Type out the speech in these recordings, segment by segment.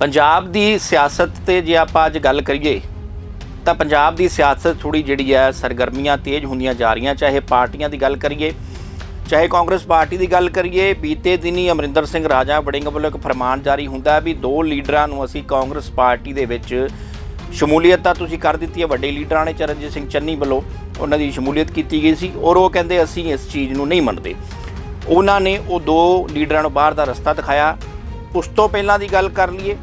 ਪੰਜਾਬ ਦੀ ਸਿਆਸਤ ਤੇ ਜੇ ਆਪਾਂ ਅੱਜ ਗੱਲ ਕਰੀਏ, ਤਾਂ ਪੰਜਾਬ ਦੀ ਸਿਆਸਤ ਥੋੜੀ ਜਿਹੜੀ ਹੈ, ਸਰਗਰਮੀਆਂ ਤੇਜ਼ ਹੁੰਦੀਆਂ ਜਾ ਰਹੀਆਂ। ਚਾਹੇ ਪਾਰਟੀਆਂ ਦੀ ਗੱਲ ਕਰੀਏ, ਚਾਹੇ ਕਾਂਗਰਸ ਪਾਰਟੀ ਦੀ ਗੱਲ ਕਰੀਏ, ਬੀਤੇ ਦਿਨੀ ਅਮਰਿੰਦਰ ਸਿੰਘ ਰਾਜਾ ਵੜਿੰਗ ਵੱਲੋਂ ਇੱਕ ਫਰਮਾਨ ਜਾਰੀ ਹੁੰਦਾ ਹੈ ਵੀ ਦੋ ਲੀਡਰਾਂ ਨੂੰ ਅਸੀਂ ਕਾਂਗਰਸ ਪਾਰਟੀ ਦੇ ਵਿੱਚ ਸ਼ਮੂਲੀਅਤ ਤਾਂ ਤੁਸੀਂ ਕਰ ਦਿੱਤੀ ਹੈ, ਵੱਡੇ ਲੀਡਰਾਂ ਨੇ ਚਰਨਜੀਤ ਸਿੰਘ ਚੰਨੀ ਵੱਲੋਂ ਉਹਨਾਂ ਦੀ ਸ਼ਮੂਲੀਅਤ ਕੀਤੀ ਗਈ ਸੀ ਔਰ ਉਹ ਕਹਿੰਦੇ ਅਸੀਂ ਇਸ ਚੀਜ਼ ਨੂੰ ਨਹੀਂ ਮੰਨਦੇ। ਉਹਨਾਂ ਨੇ ਉਹ ਦੋ ਲੀਡਰਾਂ ਨੂੰ ਬਾਹਰ ਦਾ ਰਸਤਾ ਦਿਖਾਇਆ। ਉਸ ਤੋਂ ਪਹਿਲਾਂ ਦੀ ਗੱਲ ਕਰ ਲਈਏ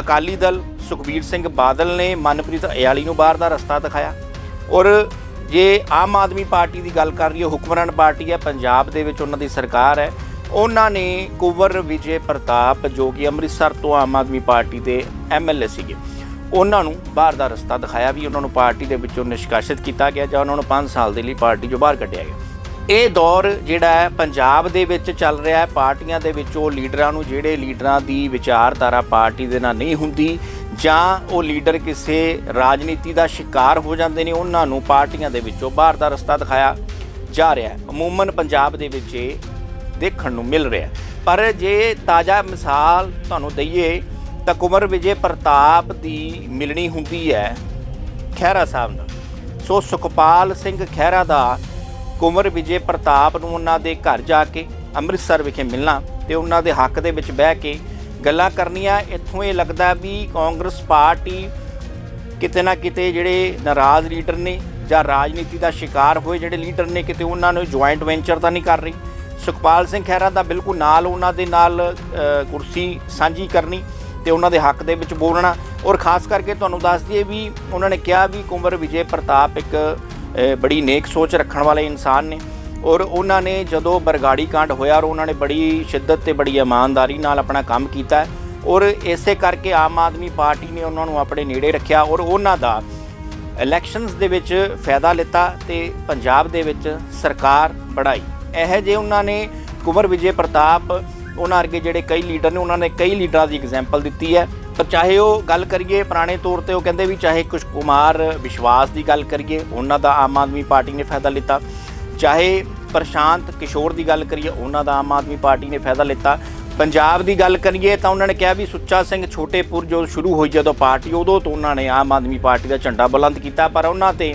ਅਕਾਲੀ ਦਲ ਸੁਖਬੀਰ ਸਿੰਘ ਬਾਦਲ ਨੇ ਮਨਪ੍ਰੀਤ ਅਯਾਲੀ ਨੂੰ ਬਾਹਰ ਦਾ ਰਸਤਾ ਦਿਖਾਇਆ। ਔਰ ਜੇ ਆਮ ਆਦਮੀ ਪਾਰਟੀ ਦੀ ਗੱਲ ਕਰ ਲਈਏ, ਹੁਕਮਰਾਨ ਪਾਰਟੀ ਹੈ, ਪੰਜਾਬ ਦੇ ਵਿੱਚ ਉਹਨਾਂ ਦੀ ਸਰਕਾਰ ਹੈ। ਉਹਨਾਂ ਨੇ ਕੁਵਰ ਵਿਜੇ ਪ੍ਰਤਾਪ, ਜੋ ਕਿ ਅੰਮ੍ਰਿਤਸਰ ਤੋਂ ਆਮ ਆਦਮੀ ਪਾਰਟੀ ਦੇ ਐਮਐਲਏ ਸੀਗੇ, ਉਹਨਾਂ ਨੂੰ ਬਾਹਰ ਦਾ ਰਸਤਾ ਦਿਖਾਇਆ ਵੀ ਉਹਨਾਂ ਨੂੰ ਪਾਰਟੀ ਦੇ ਵਿੱਚੋਂ ਨਿਸ਼ਕਾਸਿਤ ਕੀਤਾ ਗਿਆ ਜਾਂ ਉਹਨਾਂ ਨੂੰ 5 ਸਾਲ ਦੇ ਲਈ ਪਾਰਟੀ ਚੋਂ ਬਾਹਰ ਕੱਢਿਆ ਗਿਆ। ਇਹ ਦੌਰ ਜਿਹੜਾ ਹੈ, ਪੰਜਾਬ ਦੇ ਵਿੱਚ ਚੱਲ ਰਿਹਾ ਹੈ। ਪਾਰਟੀਆਂ ਦੇ ਵਿੱਚ ਉਹ ਲੀਡਰਾਂ ਨੂੰ, ਜਿਹੜੇ ਲੀਡਰਾਂ ਦੀ ਵਿਚਾਰਧਾਰਾ ਪਾਰਟੀ ਦੇ ਨਾਲ ਨਹੀਂ ਹੁੰਦੀ, ਜਾਂ ਉਹ ਲੀਡਰ ਕਿਸੇ ਰਾਜਨੀਤੀ ਦਾ ਸ਼ਿਕਾਰ ਹੋ ਜਾਂਦੇ ਨੇ, ਉਹਨਾਂ ਨੂੰ ਪਾਰਟੀਆਂ ਦੇ ਵਿੱਚੋਂ ਬਾਹਰ ਦਾ ਰਸਤਾ ਦਿਖਾਇਆ ਜਾ ਰਿਹਾ ਹੈ। ਅਮੂਮਨ ਪੰਜਾਬ ਦੇ ਵਿੱਚ ਇਹ ਦੇਖਣ ਨੂੰ ਮਿਲ ਰਿਹਾ ਪਰ ਜੇ ਤਾਜ਼ਾ ਮਿਸਾਲ ਤੁਹਾਨੂੰ ਦਈਏ, ਤਾਂ ਕੁਮਰ ਵਿਜੇ ਪ੍ਰਤਾਪ ਦੀ ਮਿਲਣੀ ਹੁੰਦੀ ਹੈ ਖਹਿਰਾ ਸਾਹਿਬ ਨਾਲ। ਸੋ ਸੁਖਪਾਲ ਸਿੰਘ ਖਹਿਰਾ ਦਾ ਕੁੰਵਰ ਵਿਜੇ ਪ੍ਰਤਾਪ ਨੂੰ ਉਹਨਾਂ ਦੇ ਘਰ ਜਾ ਕੇ ਅੰਮ੍ਰਿਤਸਰ ਵਿਖੇ ਮਿਲਣਾ ਤੇ ਉਹਨਾਂ ਦੇ ਹੱਕ ਦੇ ਵਿੱਚ ਬਹਿ ਕੇ ਗੱਲਾਂ ਕਰਨੀਆਂ। ਇੱਥੋਂ ਇਹ ਲੱਗਦਾ ਵੀ ਕਾਂਗਰਸ ਪਾਰਟੀ ਕਿਤੇ ਨਾ ਕਿਤੇ ਜਿਹੜੇ ਨਾਰਾਜ਼ ਲੀਡਰ ਨੇ ਜਾਂ ਰਾਜਨੀਤੀ ਦਾ ਸ਼ਿਕਾਰ ਹੋਏ ਜਿਹੜੇ ਲੀਡਰ ਨੇ, ਕਿਤੇ ਉਹਨਾਂ ਨੂੰ ਜੁਆਇੰਟ ਵੈਂਚਰ ਤਾਂ ਨਹੀਂ ਕਰ ਰਹੀ। ਸੁਖਪਾਲ ਸਿੰਘ ਖਹਿਰਾ ਦਾ ਬਿਲਕੁਲ ਨਾਲ ਉਹਨਾਂ ਦੇ ਨਾਲ ਕੁਰਸੀ ਸਾਂਝੀ ਕਰਨੀ ਤੇ ਉਹਨਾਂ ਦੇ ਹੱਕ ਦੇ ਵਿੱਚ ਬੋਲਣਾ। ਔਰ ਖਾਸ ਕਰਕੇ ਤੁਹਾਨੂੰ ਦੱਸ ਦਈਏ ਵੀ ਉਹਨਾਂ ਨੇ ਕਿਹਾ ਵੀ ਕੁੰਵਰ ਵਿਜੇ ਪ੍ਰਤਾਪ ਇੱਕ ਬੜੀ ਨੇਕ ਸੋਚ ਰੱਖਣ ਵਾਲੇ ਇਨਸਾਨ ਨੇ। ਔਰ ਉਹਨਾਂ ਨੇ ਜਦੋਂ ਬਰਗਾੜੀ ਕਾਂਡ ਹੋਇਆ ਔਰ ਉਹਨਾਂ ਨੇ ਬੜੀ ਸ਼ਿੱਦਤ ਤੇ ਬੜੀ ਇਮਾਨਦਾਰੀ ਨਾਲ ਆਪਣਾ ਕੰਮ ਕੀਤਾ ਔਰ ਇਸੇ ਕਰਕੇ ਆਮ ਆਦਮੀ ਪਾਰਟੀ ਨੇ ਉਹਨਾਂ ਨੂੰ ਆਪਣੇ ਨੇੜੇ ਰੱਖਿਆ ਔਰ ਉਹਨਾਂ ਦਾ ਇਲੈਕਸ਼ਨਸ ਦੇ ਵਿੱਚ ਫਾਇਦਾ ਲਿੱਤਾ ਤੇ ਪੰਜਾਬ ਦੇ ਵਿੱਚ ਸਰਕਾਰ ਬਣਾਈ। ਇਹ ਜੇ ਉਹਨਾਂ ਨੇ ਕੁੰਵਰ ਵਿਜੇ ਪ੍ਰਤਾਪ, ਉਹਨਾਂ ਵਰਗੇ ਜਿਹੜੇ ਕਈ ਲੀਡਰ ਨੇ, ਉਹਨਾਂ ਨੇ ਕਈ ਲੀਡਰਾਂ ਦੀ ਐਗਜ਼ਾਮਪਲ ਦਿੱਤੀ ਹੈ। ਪਰ ਚਾਹੇ ਉਹ ਗੱਲ ਕਰੀਏ ਪੁਰਾਣੇ ਤੌਰ ਤੇ ਉਹ ਕਹਿੰਦੇ ਵੀ ਚਾਹੇ ਕੁਸ਼ ਕੁਮਾਰ ਵਿਸ਼ਵਾਸ ਦੀ ਗੱਲ ਕਰੀਏ, ਉਹਨਾਂ ਦਾ ਆਮ ਆਦਮੀ ਪਾਰਟੀ ਨੇ ਫਾਇਦਾ ਲਿੱਤਾ। ਚਾਹੇ ਪ੍ਰਸ਼ਾਂਤ ਕਿਸ਼ੋਰ ਦੀ ਗੱਲ ਕਰੀਏ, ਉਹਨਾਂ ਦਾ ਆਮ ਆਦਮੀ ਪਾਰਟੀ ਨੇ ਫਾਇਦਾ ਲਿੱਤਾ। ਪੰਜਾਬ ਦੀ ਗੱਲ ਕਰੀਏ ਤਾਂ ਉਹਨਾਂ ਨੇ ਕਿਹਾ ਵੀ ਸੁੱਚਾ ਸਿੰਘ ਛੋਟੇਪੁਰ ਜੋ ਸ਼ੁਰੂ ਹੋਈ ਜਦੋਂ ਪਾਰਟੀ, ਉਦੋਂ ਤੋਂ ਉਹਨਾਂ ਨੇ ਆਮ ਆਦਮੀ ਪਾਰਟੀ ਦਾ ਝੰਡਾ ਬੁਲੰਦ ਕੀਤਾ, ਪਰ ਉਹਨਾਂ ਤੇ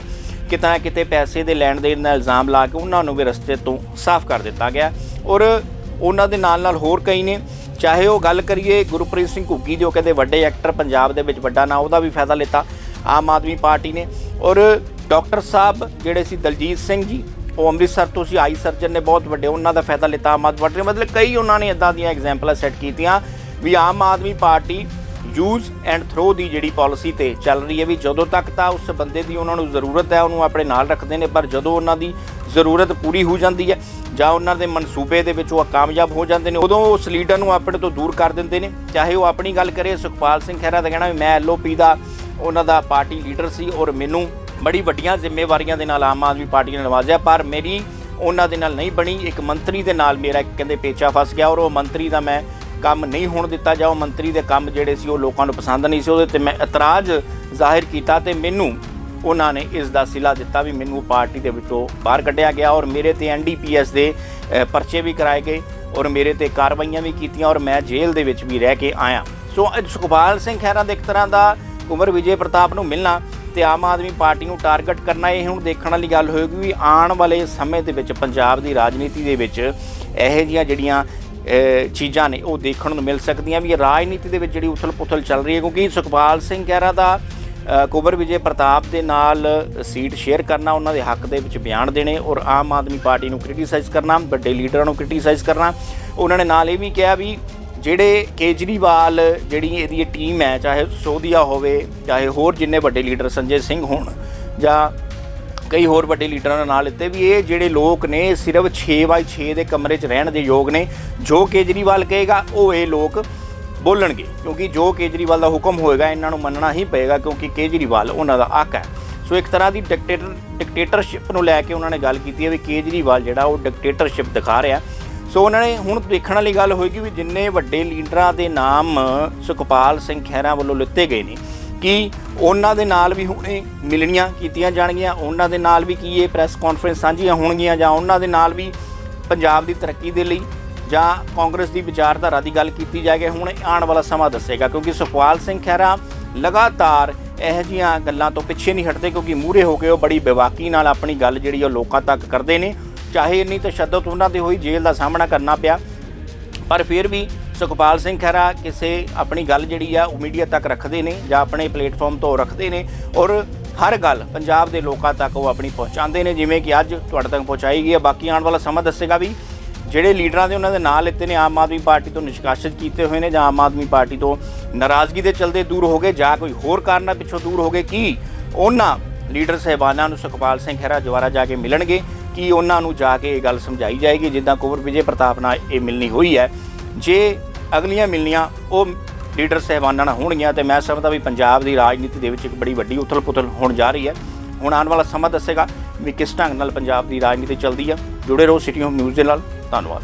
ਕਿਤੇ ਨਾ ਕਿਤੇ ਪੈਸੇ ਦੇ ਲੈਣ ਦੇਣ ਦਾ ਇਲਜ਼ਾਮ ਲਾ ਕੇ ਉਹਨਾਂ ਨੂੰ ਵੀ ਰਸਤੇ ਤੋਂ ਸਾਫ਼ ਕਰ ਦਿੱਤਾ ਗਿਆ। ਔਰ ਉਹਨਾਂ ਦੇ ਨਾਲ ਨਾਲ ਹੋਰ ਕਈ ਨੇ ਚਾਹੇ ਉਹ ਗੱਲ ਕਰੀਏ ਗੁਰਪ੍ਰੀਤ ਸਿੰਘ ਘੁੱਗੀ ਜੋ ਕਹਿੰਦੇ ਵੱਡੇ ਐਕਟਰ ਪੰਜਾਬ ਦੇ ਵਿੱਚ ਵੱਡਾ ਨਾਂ, ਉਹਦਾ ਵੀ ਫਾਇਦਾ ਲਿੱਤਾ ਆਮ ਆਦਮੀ ਪਾਰਟੀ ਨੇ। ਔਰ ਡਾਕਟਰ ਸਾਹਿਬ ਜਿਹੜੇ ਸੀ ਦਲਜੀਤ ਸਿੰਘ ਜੀ, ਉਹ ਅੰਮ੍ਰਿਤਸਰ ਤੋਂ ਸੀ, ਆਈ ਸਰਜਨ ਨੇ ਬਹੁਤ ਵੱਡੇ, ਉਹਨਾਂ ਦਾ ਫਾਇਦਾ ਲਿੱਤਾ ਆਮ ਆਦਮੀ ਪਾਰਟੀ ਨੇ। ਮਤਲਬ ਕਈ ਉਹਨਾਂ ਨੇ ਇਦਾਂ ਦੀਆਂ ਐਗਜ਼ਾਮਪਲਾਂ ਸੈੱਟ ਕੀਤੀਆਂ ਵੀ Aam Aadmi party use and throw ਦੀ ਜਿਹੜੀ ਪਾਲਿਸੀ ਤੇ ਚੱਲ ਰਹੀ ਹੈ ਵੀ ਜਦੋਂ ਤੱਕ ਤਾਂ ਉਸ ਬੰਦੇ ਦੀ ਉਹਨਾਂ ਨੂੰ ਜ਼ਰੂਰਤ ਹੈ, ਉਹਨੂੰ ਆਪਣੇ ਨਾਲ ਰੱਖਦੇ ਨੇ, ਪਰ ਜਦੋਂ ਉਹਨਾਂ ਦੀ ਜ਼ਰੂਰਤ ਪੂਰੀ ਹੋ ਜਾਂਦੀ ਹੈ ਜਾਂ ਉਹਨਾਂ ਦੇ ਮਨਸੂਬੇ ਦੇ ਵਿੱਚ ਉਹ ਕਾਮਯਾਬ ਹੋ ਜਾਂਦੇ ਨੇ, ਉਦੋਂ ਉਸ ਲੀਡਰ ਨੂੰ ਆਪਣੇ ਤੋਂ ਦੂਰ ਕਰ ਦਿੰਦੇ ਨੇ। ਚਾਹੇ ਉਹ ਆਪਣੀ ਗੱਲ ਕਰੇ, ਸੁਖਪਾਲ ਸਿੰਘ ਖਹਿਰਾ ਦਾ ਕਹਿਣਾ ਵੀ ਮੈਂ ਐਲਓਪੀ ਦਾ ਉਹਨਾਂ ਦਾ ਪਾਰਟੀ ਲੀਡਰ ਸੀ ਔਰ ਮੈਨੂੰ ਬੜੀ ਵੱਡੀਆਂ ਜ਼ਿੰਮੇਵਾਰੀਆਂ ਦੇ ਨਾਲ ਆਮ ਆਦਮੀ ਪਾਰਟੀ ਨੇ ਨਵਾਜ਼ਿਆ, ਪਰ ਮੇਰੀ ਉਹਨਾਂ ਦੇ ਨਾਲ ਨਹੀਂ ਬਣੀ, ਇੱਕ ਮੰਤਰੀ ਦੇ ਨਾਲ ਮੇਰਾ ਕਹਿੰਦੇ ਪੇਚਾ ਫਸ ਗਿਆ ਔਰ ਉਹ ਮੰਤਰੀ ਦਾ ਮੈਂ ਕੰਮ ਨਹੀਂ ਹੋਣ ਦਿੱਤਾ ਜਾਂ ਉਹ ਮੰਤਰੀ ਦੇ ਕੰਮ ਜਿਹੜੇ ਸੀ ਉਹ ਲੋਕਾਂ ਨੂੰ ਪਸੰਦ ਨਹੀਂ ਸੀ ਉਹਦੇ ਤੇ ਮੈਂ ਇਤਰਾਜ਼ ਜ਼ਾਹਿਰ ਕੀਤਾ ਤੇ ਮੈਨੂੰ ਉਹਨਾਂ ਨੇ ਇਸ ਦਾ ਸਿਲਾ ਦਿੱਤਾ ਵੀ ਮੈਨੂੰ ਪਾਰਟੀ ਦੇ ਵਿੱਚੋਂ ਬਾਹਰ ਕੱਢਿਆ ਗਿਆ ਔਰ ਮੇਰੇ ਤੇ ਐਨਡੀਪੀਐਸ ਦੇ ਪਰਚੇ ਵੀ ਕਰਾਏ ਗਏ ਔਰ ਮੇਰੇ ਤੇ ਕਾਰਵਾਈਆਂ ਵੀ ਕੀਤੀਆਂ ਔਰ ਮੈਂ ਜੇਲ੍ਹ ਦੇ ਵਿੱਚ ਵੀ ਰਹਿ ਕੇ ਆਇਆ। ਸੋ ਅੱਜ ਸੁਖਪਾਲ ਸਿੰਘ ਖਹਿਰਾ ਦੇ ਇੱਕ ਤਰ੍ਹਾਂ ਦਾ ਉਮਰ ਵਿਜੇ ਪ੍ਰਤਾਪ ਨੂੰ ਮਿਲਣਾ ਤੇ ਆਮ ਆਦਮੀ ਪਾਰਟੀ ਨੂੰ ਟਾਰਗੇਟ ਕਰਨਾ, ਇਹ ਹੁਣ ਦੇਖਣ ਵਾਲੀ ਗੱਲ ਹੋਏਗੀ ਵੀ ਆਉਣ ਵਾਲੇ ਸਮੇਂ ਦੇ ਵਿੱਚ ਪੰਜਾਬ ਦੀ ਰਾਜਨੀਤੀ ਦੇ ਵਿੱਚ ਇਹੋ ਜਿਹੀਆਂ ਜਿਹੜੀਆਂ ਚੀਜ਼ਾਂ ਨੇ ਉਹ ਦੇਖਣ ਨੂੰ ਮਿਲ ਸਕਦੀਆਂ ਵੀ ਇਹ ਰਾਜਨੀਤੀ ਦੇ ਵਿੱਚ ਜਿਹੜੀ ਉਥਲ-ਪੁਥਲ ਚੱਲ ਰਹੀ ਹੈ ਕਿਉਂਕਿ ਸੁਖਪਾਲ ਸਿੰਘ ਖਹਿਰਾ ਦਾ ਅ, ਵਿਜੇ ਪ੍ਰਤਾਪ ਦੇ ਨਾਲ ਸੀਟ ਸ਼ੇਅਰ ਕਰਨਾ ਉਹਨਾਂ ਦੇ ਹੱਕ ਦੇ ਵਿੱਚ ਬਿਆਨ ਦੇਣੇ ਔਰ ਆਮ ਆਦਮੀ ਪਾਰਟੀ ਨੂੰ ਕ੍ਰਿਟੀਸਾਈਜ਼ ਕਰਨਾ ਵੱਡੇ ਲੀਡਰਾਂ ਨੂੰ ਕ੍ਰਿਟੀਸਾਈਜ਼ ਕਰਨਾ। ਉਹਨਾਂ ਨੇ ਨਾਲ ਇਹ ਵੀ ਕਿਹਾ ਵੀ ਜਿਹੜੇ ਕੇਜਰੀਵਾਲ ਜਿਹੜੀ ਇਹਦੀ ਟੀਮ ਹੈ ਚਾਹੇ ਸੋਧੀਆ ਹੋਵੇ ਚਾਹੇ ਹੋਰ ਜਿੰਨੇ ਵੱਡੇ ਲੀਡਰ ਸੰਜੇ ਸਿੰਘ ਹੋਣ ਜਾਂ ਕਈ ਹੋਰ ਵੱਡੇ ਲੀਡਰਾਂ ਦਾ ਨਾਂ ਲਿੱਤੇ ਵੀ ਇਹ ਜਿਹੜੇ ਲੋਕ ਨੇ ਇਹ ਸਿਰਫ 6x6 ਦੇ ਕਮਰੇ 'ਚ ਰਹਿਣ ਦੇ ਯੋਗ ਨੇ, ਜੋ ਕੇਜਰੀਵਾਲ ਕਹੇਗਾ ਉਹ ਇਹ ਲੋਕ ਬੋਲਣਗੇ, ਕਿਉਂਕਿ ਜੋ ਕੇਜਰੀਵਾਲ ਦਾ ਹੁਕਮ ਹੋਏਗਾ ਇਹਨਾਂ ਨੂੰ ਮੰਨਣਾ ਹੀ ਪਏਗਾ ਕਿਉਂਕਿ ਕੇਜਰੀਵਾਲ ਉਹਨਾਂ ਦਾ ਆਕ ਹੈ। ਸੋ ਇੱਕ ਤਰ੍ਹਾਂ ਦੀ ਡਿਕਟੇਟਰ, ਡਿਕਟੇਟਰਸ਼ਿਪ ਨੂੰ ਲੈ ਕੇ ਉਹਨਾਂ ਨੇ ਗੱਲ ਕੀਤੀ ਹੈ ਵੀ ਕੇਜਰੀਵਾਲ ਜਿਹੜਾ ਉਹ ਡਿਕਟੇਟਰਸ਼ਿਪ ਦਿਖਾ ਰਿਹਾ। ਸੋ ਉਹਨਾਂ ਨੇ ਹੁਣ ਦੇਖਣ ਵਾਲੀ ਗੱਲ ਹੋਏਗੀ ਵੀ ਜਿੰਨੇ ਵੱਡੇ ਲੀਡਰਾਂ ਦੇ ਨਾਮ ਸੁਖਪਾਲ ਸਿੰਘ ਖਹਿਰਾ ਵੱਲੋਂ ਲਿੱਤੇ ਗਏ ਨੇ ਕਿ ਉਹਨਾਂ ਦੇ ਨਾਲ ਵੀ ਹੁਣੇ ਮਿਲਣੀਆਂ ਕੀਤੀਆਂ ਜਾਣਗੀਆਂ, ਉਹਨਾਂ ਦੇ ਨਾਲ ਵੀ ਕੀ ਇਹ ਪ੍ਰੈਸ ਕਾਨਫਰੰਸ ਸਾਂਝੀਆਂ ਹੋਣਗੀਆਂ ਜਾਂ ਉਹਨਾਂ ਦੇ ਨਾਲ ਵੀ ਪੰਜਾਬ ਦੀ ਤਰੱਕੀ ਦੇ ਲਈ ਜਾਂ ਕਾਂਗਰਸ ਦੀ ਵਿਚਾਰਧਾਰਾ ਦੀ ਗੱਲ ਕੀਤੀ ਜਾਏਗੀ, ਹੁਣ ਆਉਣ ਵਾਲਾ ਸਮਾਂ ਦੱਸੇਗਾ, ਕਿਉਂਕਿ ਸੁਖਪਾਲ ਸਿੰਘ ਖਹਿਰਾ ਲਗਾਤਾਰ ਇਹੋ ਜਿਹੀਆਂ ਗੱਲਾਂ ਤੋਂ ਪਿੱਛੇ ਨਹੀਂ ਹਟਦੇ, ਕਿਉਂਕਿ ਮੂਹਰੇ ਹੋ ਕੇ ਉਹ ਬੜੀ ਬੇਵਾਕੀ ਨਾਲ ਆਪਣੀ ਗੱਲ ਜਿਹੜੀ ਉਹ ਲੋਕਾਂ ਤੱਕ ਕਰਦੇ ਨੇ, ਚਾਹੇ ਇੰਨੀ ਤਸ਼ੱਦਦ ਉਹਨਾਂ ਤੇ ਹੋਈ, ਜੇਲ੍ਹ ਦਾ ਸਾਹਮਣਾ ਕਰਨਾ ਪਿਆ, ਪਰ ਫਿਰ ਵੀ ਸੁਖਪਾਲ ਸਿੰਘ ਖਹਿਰਾ ਕਿਸੇ ਆਪਣੀ ਗੱਲ ਜਿਹੜੀ ਆ ਉਹ ਮੀਡੀਆ ਤੱਕ ਰੱਖਦੇ ਨੇ ਜਾਂ ਆਪਣੇ ਪਲੇਟਫਾਰਮ ਤੋਂ ਰੱਖਦੇ ਨੇ ਔਰ ਹਰ ਗੱਲ ਪੰਜਾਬ ਦੇ ਲੋਕਾਂ ਤੱਕ ਉਹ ਆਪਣੀ ਪਹੁੰਚਾਉਂਦੇ ਨੇ, ਜਿਵੇਂ ਕਿ ਅੱਜ ਤੁਹਾਡੇ ਤੱਕ ਪਹੁੰਚਾਈ ਗਈ ਹੈ ਬਾਕੀ ਆਉਣ ਵਾਲਾ ਸਮਾਂ ਦੱਸੇਗਾ ਵੀ ਜਿਹੜੇ ਲੀਡਰਾਂ ਦੇ ਉਹਨਾਂ ਦੇ ਨਾਂ ਲਿੱਤੇ ਨੇ, ਆਮ ਆਦਮੀ ਪਾਰਟੀ ਤੋਂ ਨਿਸ਼ਕਾਸਿਤ ਕੀਤੇ ਹੋਏ ਨੇ ਜਾਂ ਆਮ ਆਦਮੀ ਪਾਰਟੀ ਤੋਂ ਨਾਰਾਜ਼ਗੀ ਦੇ ਚਲਦੇ ਦੂਰ ਹੋ ਗਏ ਜਾਂ ਕੋਈ ਹੋਰ ਕਾਰਨਾਂ ਪਿੱਛੋਂ ਦੂਰ ਹੋ ਗਏ ਕੀ? ਉਹਨਾਂ ਲੀਡਰ ਸਹਿਬਾਨਾਂ ਨੂੰ ਸੁਖਪਾਲ ਸਿੰਘ ਖਹਿਰਾ ਦੁਆਰਾ ਜਾ ਕੇ ਮਿਲਣਗੇ। ਕਿ ਉਹਨਾਂ ਨੂੰ ਜਾ ਕੇ ਇਹ ਗੱਲ ਸਮਝਾਈ ਜਾਏਗੀ? ਜਿੱਦਾਂ ਕੁੰਵਰ ਵਿਜੇ ਪ੍ਰਤਾਪ ਨਾਲ ਇਹ ਮਿਲਣੀ ਹੋਈ ਹੈ। ਜੇ ਅਗਲੀਆਂ ਮਿਲਣੀਆਂ, ਉਹ ਲੀਡਰ ਸਹਿਬਾਨਾਂ ਨਾਲ ਹੋਣਗੀਆਂ ਤੇ ਮੈਂ ਸਮਝਦਾ ਵੀ ਪੰਜਾਬ ਦੀ ਰਾਜਨੀਤੀ ਦੇ ਵਿੱਚ ਇੱਕ ਬੜੀ ਵੱਡੀ ਉਥਲ-ਪੁਥਲ ਹੋਣ ਜਾ ਰਹੀ ਹੈ। ਹੁਣ ਆਉਣ ਵਾਲਾ ਸਮਾਂ ਦੱਸੇਗਾ ਵੀ ਕਿਸ ਢੰਗ ਨਾਲ ਪੰਜਾਬ ਦੀ ਰਾਜਨੀਤੀ ਚੱਲਦੀ ਆ। ਜੁੜੇ ਰਹੋ ਸਿਟੀ ਹੋਮ ਨਿਊਜ਼ ਦੇ ਨਾਲ। ਧੰਨਵਾਦ।